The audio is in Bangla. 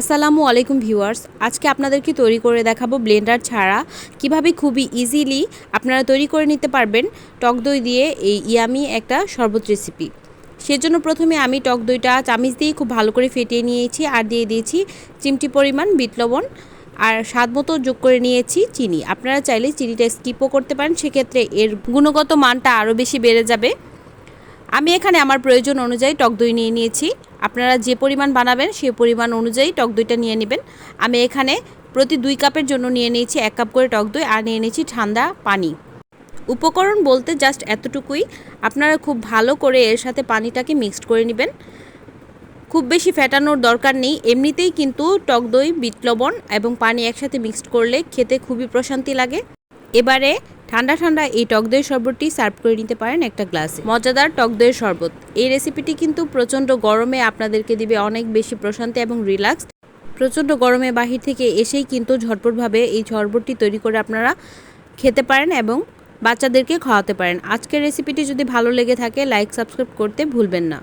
আসসালামু আলাইকুম ভিউয়ার্স, আজকে আপনাদেরকে তৈরি করে দেখাবো ব্লেন্ডার ছাড়া। কীভাবে খুবই ইজিলি আপনারা তৈরি করে নিতে পারবেন টক দই দিয়ে এই ইয়ামি একটা শরবত রেসিপি সেজন্য প্রথমে আমি টক দইটা চামিচ দিয়ে খুব ভালো করে ফেটিয়ে নিয়েছি আর দিয়ে দিয়েছি চিমটি পরিমাণ, বিট লবণ আর স্বাদ মতো যোগ করে নিয়েছি চিনি। আপনারা চাইলে চিনিটা স্কিপও করতে পারেন, সেক্ষেত্রে এর গুণগত মানটা আরও বেশি বেড়ে যাবে। আমি এখানে আমার প্রয়োজন অনুযায়ী টক দই নিয়ে নিয়েছি। আপনারা যে পরিমাণ বানাবেন সেই পরিমাণ অনুযায়ী টক দইটা নিয়ে নেবেন। আমি এখানে প্রতি দুই কাপের জন্য নিয়ে নিয়েছি এক কাপ করে টক দই আর নিয়ে নিয়েছি ঠান্ডা পানি। উপকরণ বলতে জাস্ট এতটুকুই। আপনারা খুব ভালো করে এর সাথে পানিটাকে মিক্সড করে নেবেন। খুব বেশি ফেটানোর দরকার নেই। এমনিতেই কিন্তু টক দই, বিট লবণ এবং পানি একসাথে মিক্সড করলে খেতে খুবই প্রশান্তি লাগে। এবারে ঠান্ডা ঠান্ডা এই টক দইয়ের শরবতটি সার্ভ করে নিতে পারেন একটা গ্লাসে। মজাদার টক দইয়ের শরবত। এই রেসিপিটি কিন্তু প্রচণ্ড গরমে আপনাদেরকে দিবে অনেক বেশি প্রশান্তি এবং রিল্যাক্সড। প্রচণ্ড গরমে বাহির থেকে এসেই কিন্তু ঝটপটভাবে এই শরবতটি তৈরি করে আপনারা খেতে পারেন এবং বাচ্চাদেরকে খাওয়াতে পারেন। আজকের রেসিপিটি যদি ভালো লেগে থাকে, লাইক, সাবস্ক্রাইব করতে ভুলবেন না।